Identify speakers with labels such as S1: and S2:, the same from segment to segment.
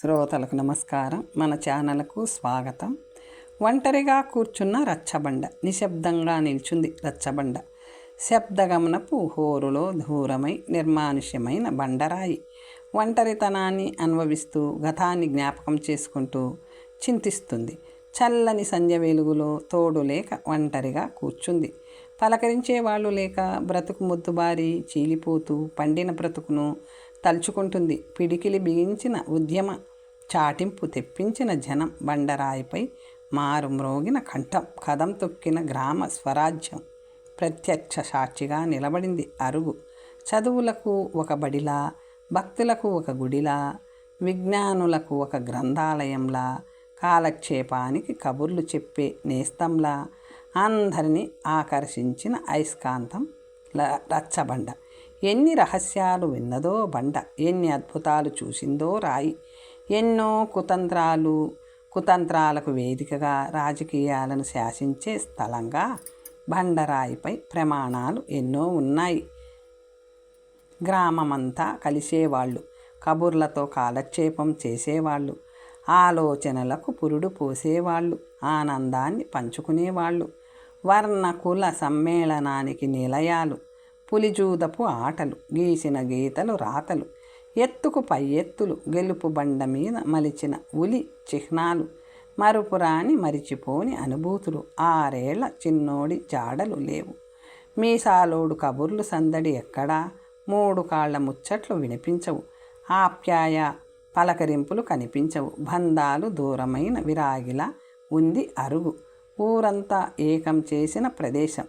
S1: శ్రోతలకు నమస్కారం. మన ఛానల్కు స్వాగతం. ఒంటరిగా కూర్చున్న రచ్చబండ నిశ్శబ్దంగా నిల్చుంది రచ్చబండ. శబ్దగమనపు హోరులో దూరమై నిర్మానుష్యమైన బండరాయి. ఒంటరితనాన్ని అనుభవిస్తూ గతాన్ని జ్ఞాపకం చేసుకుంటూ చింతిస్తుంది. చల్లని సంధ్య వెలుగులో తోడు లేక ఒంటరిగా కూర్చుంది. పలకరించే వాళ్ళు లేక బ్రతుకు ముద్దుబారి చీలిపోతూ పండిన బ్రతుకును తలుచుకుంటుంది. పిడికిలి బిగించిన ఉద్యమ చాటింపు తెప్పించిన జనం బండరాయిపై మారు మ్రోగిన కంఠం కదం తొక్కిన గ్రామ స్వరాజ్యం ప్రత్యక్ష సాక్షిగా నిలబడింది అరుగు. చదువులకు ఒక బడిలా భక్తులకు ఒక గుడిలా విజ్ఞానులకు ఒక గ్రంథాలయంలా కాలక్షేపానికి కబుర్లు చెప్పే నేస్తంలా అందరినీ ఆకర్షించిన అయస్కాంతం రచ్చబండ. ఎన్ని రహస్యాలు విన్నదో బండ ఎన్ని అద్భుతాలు చూసిందో రాయి. ఎన్నో కుతంత్రాలు కుతంత్రాలకు వేదికగా రాజకీయాలను శాసించే స్థలంగా బండరాయిపై ప్రమాణాలు ఎన్నో ఉన్నాయి. గ్రామమంతా కలిసేవాళ్ళు కబుర్లతో కాలక్షేపం చేసేవాళ్ళు ఆలోచనలకు పురుడు పోసేవాళ్ళు ఆనందాన్ని పంచుకునేవాళ్ళు వర్ణ కుల సమ్మేళనానికి నిలయాలు పులిజూదపు ఆటలు గీసిన గీతలు రాతలు ఎత్తుకు పై ఎత్తులు గెలుపు బండ మీద మలిచిన ఉలి చిహ్నాలు మరుపురాని మరిచిపోని అనుభూతులు ఆరేళ్ళ చిన్నోడి జాడలు లేవు. మీసాలోడు కబుర్లు సందడి ఎక్కడా? మూడు కాళ్ళ ముచ్చట్లు వినిపించవు. ఆప్యాయ పలకరింపులు కనిపించవు. బంధాలు దూరమైన విరాగిలా ఉంది అరుగు. ఊరంతా ఏకం చేసిన ప్రదేశం.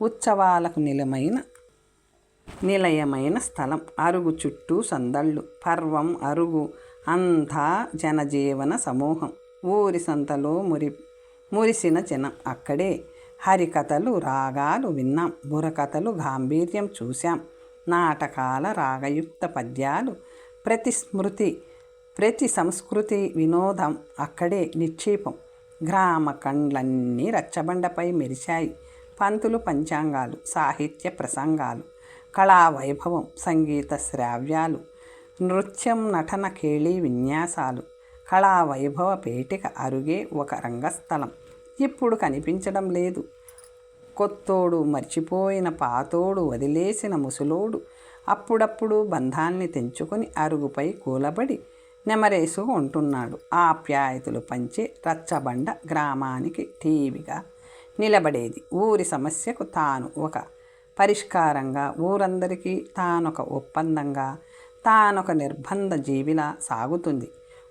S1: ఉత్సవాలకు నిలమైన నిలయమైన స్థలం. అరుగు చుట్టూ సందళ్ళు. పర్వం అరుగు అంతా జనజీవన సమూహం. ఊరి సంతలో మురి మురిసిన జనం అక్కడే. హరికథలు రాగాలు విన్నాం. బుర్రకథలు గాంభీర్యం చూశాం. నాటకాల రాగయుక్త పద్యాలు. ప్రతి స్మృతి ప్రతి సంస్కృతి వినోదం అక్కడే నిక్షేపం. గ్రామ కండ్లన్నీ రచ్చబండపై మెరిశాయి. పంతులు పంచాంగాలు సాహిత్య ప్రసంగాలు. కళా వైభవం సంగీత శ్రావ్యాలు నృత్యం నటన కేళీ విన్యాసాలు కళా వైభవ పేటిక అరుగే ఒక రంగస్థలం. ఇప్పుడు కనిపించడం లేదు. కొత్తోడు మర్చిపోయిన పాతోడు వదిలేసిన ముసలోడు అప్పుడప్పుడు బంధాల్ని తెంచుకొని అరుగుపై కూలబడి నెమరేసు ఉంటున్నాడు. ఆప్యాయతలు పంచే రచ్చబండ గ్రామానికి టీవీగా నిలబడేది. ఊరి సమస్యకు తాను ఒక పరిష్కారంగా ఊరందరికీ తానొక ఒప్పందంగా తానొక నిర్బంధ జీవిలా సాగుతుంది.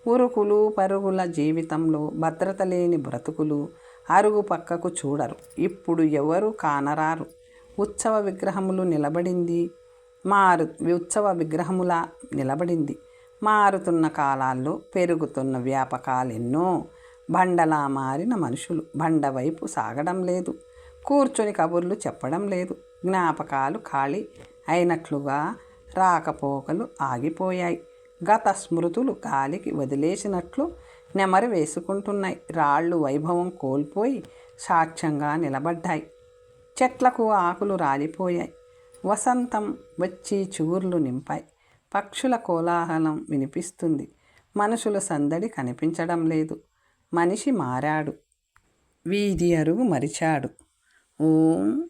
S1: ఉరుకులు పరుగుల జీవితంలో భద్రత లేని బ్రతుకులు అరుగు పక్కకు చూడరు. ఇప్పుడు ఎవరు కానరారు. ఉత్సవ విగ్రహములు నిలబడింది మారు ఉత్సవ విగ్రహములా నిలబడింది. మారుతున్న కాలాల్లో పెరుగుతున్న వ్యాపకాలు ఎన్నో బండలా మారిన మనుషులు. బండ వైపు సాగడం లేదు. కూర్చొని కబుర్లు చెప్పడం లేదు. జ్ఞాపకాలు ఖాళీ అయినట్లుగా రాకపోకలు ఆగిపోయాయి. గత స్మృతులు గాలికి వదిలేసినట్లు నెమరు వేసుకుంటున్నాయి. రాళ్ళు వైభవం కోల్పోయి సాక్ష్యంగా నిలబడ్డాయి. చెట్లకు ఆకులు రాలిపోయాయి. వసంతం వచ్చి చూర్లు నింపాయి. పక్షుల కోలాహలం వినిపిస్తుంది. మనుషుల సందడి కనిపించడం లేదు. మనిషి మారాడు. వీధి అరుగు మరిచాడు. ఓం